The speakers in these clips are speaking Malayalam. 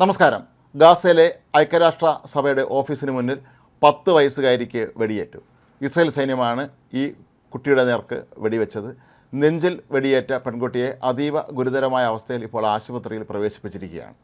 നമസ്കാരം. ഗാസയിലെ ഐക്യരാഷ്ട്ര സഭയുടെ ഓഫീസിന് മുന്നിൽ പത്ത് വയസ്സുകാരിക്ക് വെടിയേറ്റു. ഇസ്രായേൽ സൈന്യമാണ് ഈ കുട്ടിയുടെ നേർക്ക് വെടിവെച്ചത്. നെഞ്ചിൽ വെടിയേറ്റ പെൺകുട്ടിയെ അതീവ ഗുരുതരമായ അവസ്ഥയിൽ ഇപ്പോൾ ആശുപത്രിയിൽ പ്രവേശിപ്പിച്ചിരിക്കുകയാണ്.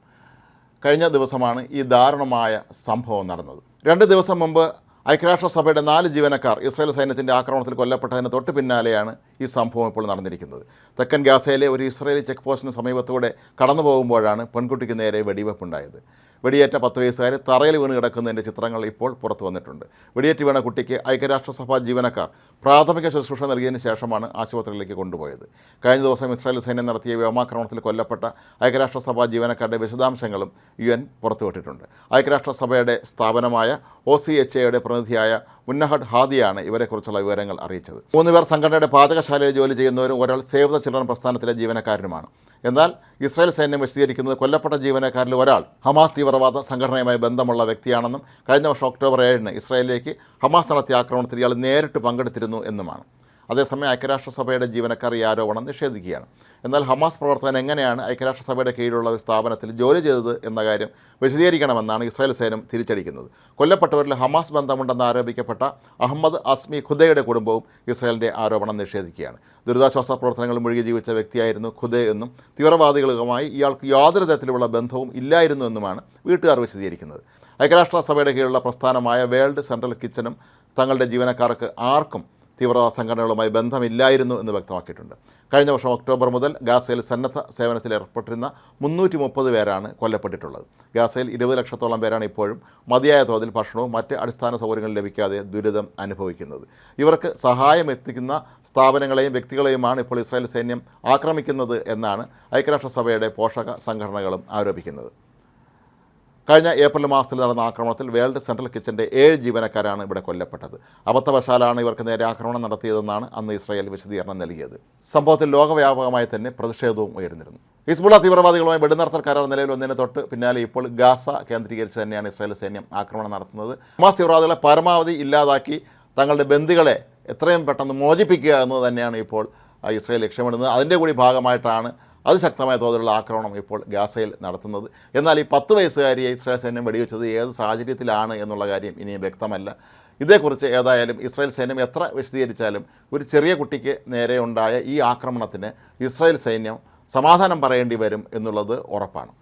കഴിഞ്ഞ ദിവസമാണ് ഈ ദാരുണമായ സംഭവം നടന്നത്. രണ്ട് ദിവസം മുമ്പ് ഐക്യരാഷ്ട്രസഭയുടെ നാല് ജീവനക്കാർ ഇസ്രായേൽ സൈന്യത്തിന്റെ ആക്രമണത്തിൽ കൊല്ലപ്പെട്ടതിന് തൊട്ട് പിന്നാലെയാണ് ഈ സംഭവം ഇപ്പോൾ നടന്നിരിക്കുന്നത്. തെക്കൻ ഗാസയിലെ ഒരു ഇസ്രായേലി ചെക്ക് പോസ്റ്റിന് സമീപത്തൂടെ കടന്നു പോകുമ്പോഴാണ് പെൺകുട്ടിക്ക് നേരെ വെടിവെപ്പുണ്ടായത്. വെടിയേറ്റ പത്ത് വയസ്സുകാർ തറയിൽ വീണ് കിടക്കുന്നതിന്റെ ചിത്രങ്ങൾ ഇപ്പോൾ പുറത്തു വന്നിട്ടുണ്ട്. വെടിയേറ്റ് വീണ കുട്ടിക്ക് ഐക്യരാഷ്ട്രസഭാ ജീവനക്കാർ പ്രാഥമിക ശുശ്രൂഷ നൽകിയതിന് ശേഷമാണ് ആശുപത്രിയിലേക്ക് കൊണ്ടുപോയത്. കഴിഞ്ഞ ദിവസം ഇസ്രായേൽ സൈന്യം നടത്തിയ വ്യോമാക്രമണത്തിൽ കൊല്ലപ്പെട്ട ഐക്യരാഷ്ട്രസഭാ ജീവനക്കാരുടെ വിശദാംശങ്ങളും യു എൻ പുറത്തുവിട്ടിട്ടുണ്ട്. ഐക്യരാഷ്ട്രസഭയുടെ സ്ഥാപനമായ ഒ സി എച്ച് എയുടെ പ്രതിനിധിയായ മുന്നഹഡ് ഹാദിയാണ് ഇവരെക്കുറിച്ചുള്ള വിവരങ്ങൾ അറിയിച്ചത്. മൂന്ന് പേർ സംഘടനയുടെ പാചകശാലയിൽ ജോലി ചെയ്യുന്നവരും ഒരാൾ സേവ് ദ ചിൽഡ്രൻ പ്രസ്ഥാനത്തിലെ ജീവനക്കാരനുമാണ്. എന്നാൽ ഇസ്രായേൽ സൈന്യം വിശദീകരിക്കുന്നത് കൊല്ലപ്പെട്ട ജീവനക്കാരിൽ ഒരാൾ ഹമാസ് തീവ്രവാദ സംഘടനയുമായി ബന്ധമുള്ള വ്യക്തിയാണെന്നും കഴിഞ്ഞ വർഷം ഒക്ടോബർ ഏഴിന് ഇസ്രായേലിലേക്ക് ഹമാസ് നടത്തിയ ആക്രമണത്തിൽ ഇയാൾ നേരിട്ട് പങ്കെടുത്തിരുന്നു എന്നുമാണ്. അതേസമയം ഐക്യരാഷ്ട്രസഭയുടെ ജീവനക്കാർ ഈ ആരോപണം നിഷേധിക്കുകയാണ്. എന്നാൽ ഹമാസ് പ്രവർത്തകൻ എങ്ങനെയാണ് ഐക്യരാഷ്ട്രസഭയുടെ കീഴിലുള്ള ഒരു സ്ഥാപനത്തിൽ ജോലി ചെയ്തത് എന്ന കാര്യം വിശദീകരിക്കണമെന്നാണ് ഇസ്രായേൽ സൈന്യം തിരിച്ചടിക്കുന്നത്. കൊല്ലപ്പെട്ടവരിൽ ഹമാസ് ബന്ധമുണ്ടെന്ന് ആരോപിക്കപ്പെട്ട അഹമ്മദ് അസ്മി ഖുദയുടെ കുടുംബവും ഇസ്രായേലിന്റെ ആരോപണം നിഷേധിക്കുകയാണ്. ദുരിതാശ്വാസ പ്രവർത്തനങ്ങളിൽ മുഴുകി ജീവിച്ച വ്യക്തിയായിരുന്നു ഖുദേ എന്നും തീവ്രവാദികളുമായി ഇയാൾക്ക് യാതൊരു തരത്തിലുള്ള ബന്ധവും ഇല്ലായിരുന്നു എന്നുമാണ് വീട്ടുകാർ വിശദീകരിക്കുന്നത്. ഐക്യരാഷ്ട്രസഭയുടെ കീഴിലുള്ള പ്രസ്ഥാനമായ വേൾഡ് സെൻട്രൽ കിച്ചനും തങ്ങളുടെ ജീവനക്കാർക്ക് ആർക്കും തീവ്രവാദ സംഘടനകളുമായി ബന്ധമില്ലായിരുന്നു എന്ന് വ്യക്തമാക്കിയിട്ടുണ്ട്. കഴിഞ്ഞ വർഷം ഒക്ടോബർ മുതൽ ഗാസയിൽ സന്നദ്ധ സേവനത്തിൽ ഏർപ്പെട്ടിരുന്ന മുന്നൂറ്റി മുപ്പത് പേരാണ് കൊല്ലപ്പെട്ടിട്ടുള്ളത്. ഗാസയിൽ ഇരുപത് ലക്ഷത്തോളം പേരാണ് ഇപ്പോഴും മതിയായ തോതിൽ ഭക്ഷണവും മറ്റ് അടിസ്ഥാന സൗകര്യങ്ങളും ലഭിക്കാതെ ദുരിതം അനുഭവിക്കുന്നത്. ഇവർക്ക് സഹായം എത്തിക്കുന്ന സ്ഥാപനങ്ങളെയും വ്യക്തികളെയുമാണ് ഇപ്പോൾ ഇസ്രായേൽ സൈന്യം ആക്രമിക്കുന്നത് എന്നാണ് ഐക്യരാഷ്ട്രസഭയുടെ പോഷക സംഘടനകളും ആരോപിക്കുന്നത്. കഴിഞ്ഞ ഏപ്രിൽ മാസത്തിൽ നടന്ന ആക്രമണത്തിൽ വേൾഡ് സെൻട്രൽ കിച്ചന്റെ ഏഴ് ജീവനക്കാരാണ് ഇവിടെ കൊല്ലപ്പെട്ടത്. അബദ്ധവശാലാണ് ഇവർക്ക് നേരെ ആക്രമണം നടത്തിയതെന്നാണ് അന്ന് ഇസ്രായേൽ വിശദീകരണം നൽകിയത്. സംഭവത്തിൽ ലോകവ്യാപകമായി തന്നെ പ്രതിഷേധവും ഉയർന്നിരുന്നു ഹിസ്ബുള്ള തീവ്രവാദികളുമായി വെടിനിർത്തൽ കരാർ നിലയിൽ വന്നതിനെ തൊട്ട് പിന്നാലെ ഇപ്പോൾ ഗാസ കേന്ദ്രീകരിച്ച് തന്നെയാണ് ഇസ്രായേൽ സൈന്യം ആക്രമണം നടത്തുന്നത്. മാസ് തീവ്രവാദികളെ പരമാവധി ഇല്ലാതാക്കി തങ്ങളുടെ ബന്ദികളെ എത്രയും പെട്ടെന്ന് മോചിപ്പിക്കുക എന്നത് തന്നെയാണ് ഇപ്പോൾ ഇസ്രായേൽ ലക്ഷ്യമിടുന്നത്. അതിന്റെ കൂടി ഭാഗമായിട്ടാണ് അതിശക്തമായ തോതിലുള്ള ആക്രമണം ഇപ്പോൾ ഗാസയിൽ നടത്തുന്നത്. എന്നാൽ ഈ പത്ത് വയസ്സുകാരിയെ ഇസ്രായേൽ സൈന്യം വെടിവെച്ചത് ഏത് സാഹചര്യത്തിലാണ് എന്നുള്ള കാര്യം ഇനിയും വ്യക്തമല്ല. ഇതേക്കുറിച്ച് ഏതായാലും ഇസ്രായേൽ സൈന്യം എത്ര വിശദീകരിച്ചാലും ഒരു ചെറിയ കുട്ടിക്ക് നേരെയുണ്ടായ ഈ ആക്രമണത്തിന് ഇസ്രായേൽ സൈന്യം സമാധാനം പറയേണ്ടി വരും എന്നുള്ളത് ഉറപ്പാണ്.